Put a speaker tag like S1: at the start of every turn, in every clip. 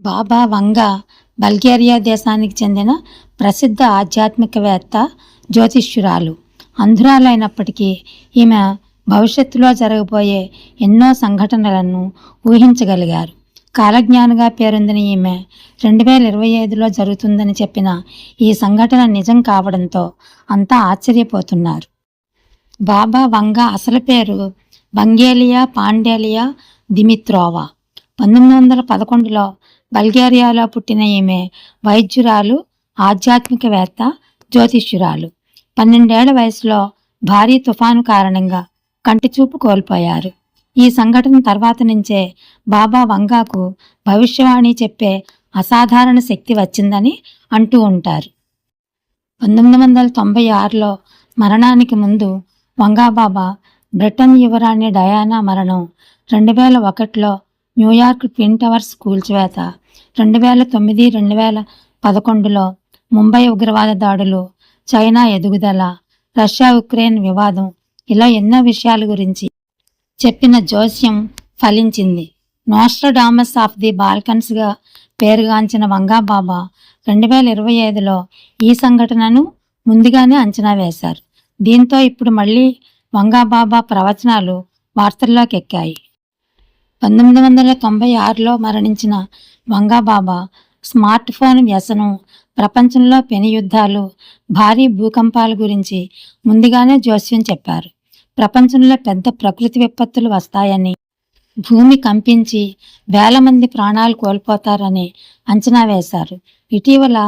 S1: బాబా వంగా బల్గేరియా దేశానికి చెందిన ప్రసిద్ధ ఆధ్యాత్మికవేత్త జ్యోతిష్యురాలు. అంధురాలైనప్పటికీ ఈమె భవిష్యత్తులో జరగబోయే ఎన్నో సంఘటనలను ఊహించగలిగారు. కాలజ్ఞానిగా పేరొందిన ఈమె రెండు వేల ఇరవై ఐదులో జరుగుతుందని చెప్పిన ఈ సంఘటన నిజం కావడంతో అంతా ఆశ్చర్యపోతున్నారు. బాబా వంగా అసలు పేరు బంగేలియా పాండేలియా దిమిత్రోవా. పంతొమ్మిది వందల పదకొండులో బల్గేరియాలో పుట్టిన ఈమె వైద్యురాలు ఆధ్యాత్మికవేత్త జ్యోతిష్యురాలు. పన్నెండేళ్ళ వయసులో భారీ తుఫాను కారణంగా కంటి చూపు కోల్పోయారు. ఈ సంఘటన తర్వాత నుంచే బాబా వంగాకు భవిష్యవాణి చెప్పే అసాధారణ శక్తి వచ్చిందని అంటూ ఉంటారు. పంతొమ్మిది వందల తొంభై ఆరులో మరణానికి ముందు వంగాబాబా బ్రిటన్ యువరాణి డయానా మరణం రెండు వేల ఒకటిలో న్యూయార్క్ ట్విన్ టవర్స్ కూల్చివేత రెండు వేల తొమ్మిది రెండు వేల పదకొండులో ముంబై ఉగ్రవాద దాడులు చైనా ఎదుగుదల రష్యా ఉక్రెయిన్ వివాదం ఇలా ఎన్నో విషయాల గురించి చెప్పిన జోస్యం ఫలించింది. నోస్ట్రడామస్ ఆఫ్ ది బాల్కన్స్గా పేరుగాంచిన వంగాబాబా రెండు వేల ఇరవై ఐదులో ఈ సంఘటనను ముందుగానే అంచనా వేశారు. దీంతో ఇప్పుడు మళ్ళీ వంగాబాబా ప్రవచనాలు వార్తల్లోకి ఎక్కాయి పంతొమ్మిది వందల తొంభై ఆరులో మరణించిన వంగాబాబా స్మార్ట్ ఫోన్ వ్యసనం ప్రపంచంలో పెను యుద్ధాలు భారీ భూకంపాల గురించి ముందుగానే జోస్యం చెప్పారు. ప్రపంచంలో పెద్ద ప్రకృతి విపత్తులు వస్తాయని భూమి కంపించి వేల మంది ప్రాణాలు కోల్పోతారని అంచనా వేశారు. ఇటీవల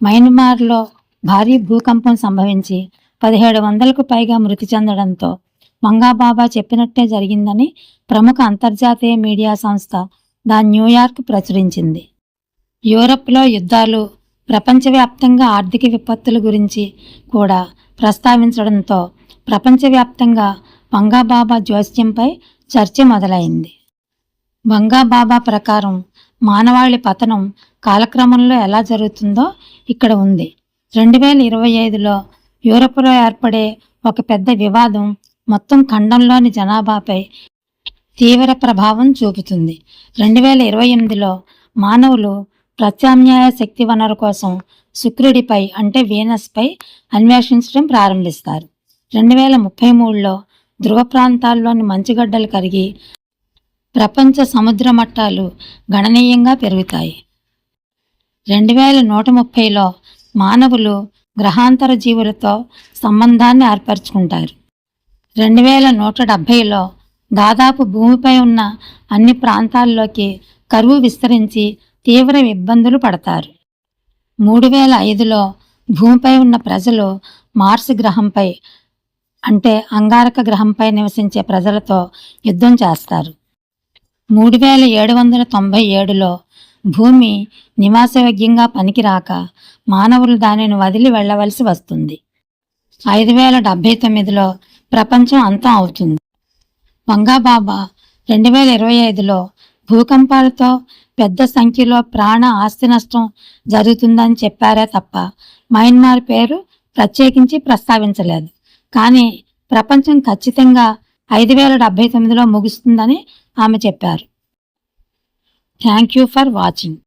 S1: మయన్మార్లో భారీ భూకంపం సంభవించి పదిహేడు వందలకు పైగా మృతి చెందడంతో మంగాబాబా చెప్పినట్టే జరిగిందని ప్రముఖ అంతర్జాతీయ మీడియా సంస్థ ద న్యూయార్క్ ప్రచురించింది. యూరప్లో యుద్ధాలు ప్రపంచవ్యాప్తంగా ఆర్థిక విపత్తుల గురించి కూడా ప్రస్తావించడంతో ప్రపంచవ్యాప్తంగా వంగాబాబా జోస్యంపై చర్చ మొదలైంది. వంగాబాబా ప్రకారం మానవాళి పతనం కాలక్రమంలో ఎలా జరుగుతుందో ఇక్కడ ఉంది. రెండు వేల ఇరవై ఐదులో యూరప్లో ఏర్పడే ఒక పెద్ద వివాదం మొత్తం ఖండంలోని జనాభాపై తీవ్ర ప్రభావం చూపుతుంది. రెండు వేల ఇరవై ఎనిమిదిలో మానవులు ప్రత్యామ్నాయ శక్తి వనరు కోసం శుక్రుడిపై అంటే వీనస్పై అన్వేషించడం ప్రారంభిస్తారు. రెండు వేల ముప్పై మూడులో ధ్రువ ప్రాంతాల్లోని మంచుగడ్డలు కరిగి ప్రపంచ సముద్ర మట్టాలు గణనీయంగా పెరుగుతాయి. రెండు వేల నూట ముప్పైలో మానవులు గ్రహాంతర జీవులతో సంబంధాన్ని ఏర్పరచుకుంటారు. రెండు వేల నూట డెబ్భైలో దాదాపు భూమిపై ఉన్న అన్ని ప్రాంతాల్లోకి కరువు విస్తరించి తీవ్ర ఇబ్బందులు పడతారు. మూడు వేల ఐదులో భూమిపై ఉన్న ప్రజలు మార్స్ గ్రహంపై అంటే అంగారక గ్రహంపై నివసించే ప్రజలతో యుద్ధం చేస్తారు. మూడు వేల ఏడు వందల తొంభై ఏడులో భూమి నివాసయోగ్యంగా పనికిరాక మానవులు దానిని వదిలి వెళ్ళవలసి వస్తుంది. ఐదు వేల డెబ్భై తొమ్మిదిలో ప్రపంచం అంతం అవుతుంది. వంగాబాబా రెండు వేల ఇరవై ఐదులో భూకంపాలతో పెద్ద సంఖ్యలో ప్రాణ ఆస్తి నష్టం జరుగుతుందని చెప్పారే తప్ప మయన్మార్ పేరు ప్రత్యేకించి ప్రస్తావించలేదు. కానీ ప్రపంచం ఖచ్చితంగా ఐదు వేల డెబ్భై తొమ్మిదిలో ముగుస్తుందని ఆమె చెప్పారు. Thank you for watching.